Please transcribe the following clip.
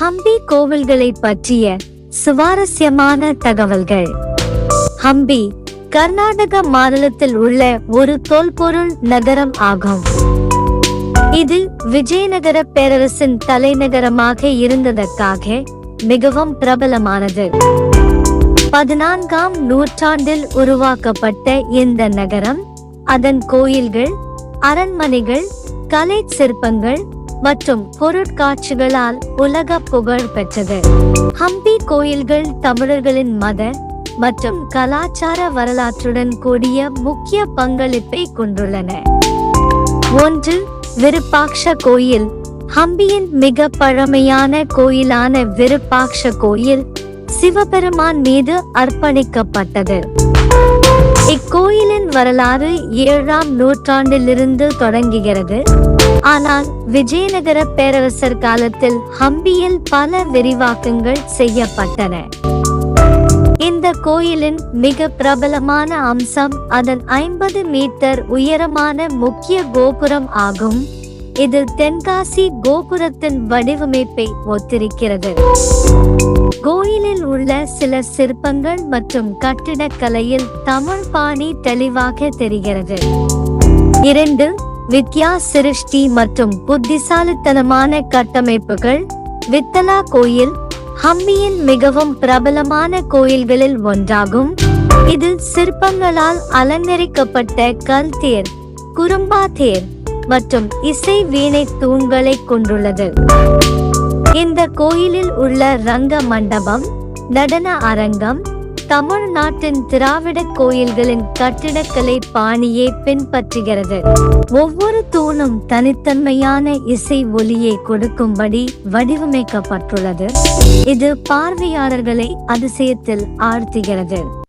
ஹம்பி கோவில்களை பற்றிய சுவாரஸ்யமான தகவல்கள். ஹம்பி கர்நாடக மாநிலத்தில் உள்ள ஒரு தொல்பொருள் நகரம் ஆகும். இது விஜயநகர பேரரசின் தலைநகரமாக இருந்ததற்காக மிகவும் பிரபலமானது. பதினான்காம் நூற்றாண்டில் உருவாக்கப்பட்ட இந்த நகரம் அதன் கோயில்கள் அரண்மனைகள் கலை சிற்பங்கள் மற்றும் பொருட்காட்சிகளால் உலக புகழ் பெற்றது. ஹம்பி கோயில்கள் தமிழர்களின் மத மற்றும் கலாச்சார வரலாற்றுடன் கூடிய முக்கிய பங்களிப்பை கொண்டுள்ளன. ஒன்று விருப்பாக்ஷ கோயில். ஹம்பியின் மிக பழமையான கோயிலான விருப்பாக்ஷ கோயில் சிவபெருமான் மீது அர்ப்பணிக்கப்பட்டது. இக்கோயிலின் வரலாறு ஏழாம் நூற்றாண்டிலிருந்து தொடங்குகிறது. ஆனால் விஜயநகர பேரரசர் காலத்தில் ஹம்பியில் பல விரிவாக்கங்கள் செய்யப்பட்டன. இந்த கோயிலின் மிக பிரபலமான அம்சம் அதன் ஐம்பது மீட்டர் உயரமான முக்கிய கோபுரம் ஆகும். இது தென்காசி கோபுரத்தின் வடிவமைப்பை ஒத்திருக்கிறது. கோயிலில் உள்ள சில சிற்பங்கள் மற்றும் கட்டிடக்கலையில் தமிழ் பாணி தெளிவாக தெரிகிறது. இரண்டு வித்யா சிருஷ்டி மற்றும் புத்திசாலித்தனமான கட்டமைப்புகள். வித்தலா கோயில் ஹம்பியின் மிகவும் பிரபலமான கோயில்களில் ஒன்றாகும். இது சிற்பங்களால் அலங்கரிக்கப்பட்ட கல் தேர் குறும்பா தேர் மற்றும் இசை வீணை தூண்களை கொண்டுள்ளது. இந்த கோயிலில் உள்ள ரங்க மண்டபம் நடன அரங்கம் தமிழ்நாட்டின் திராவிட கோயில்களின் கட்டிடக்கலை பாணியை பின்பற்றுகிறது. ஒவ்வொரு தூணும் தனித்தன்மையான இசை ஒலியை கொடுக்கும்படி வடிவமைக்கப்பட்டுள்ளது. இது பார்வையாளர்களை அதிசயத்தில் ஆழ்த்துகிறது.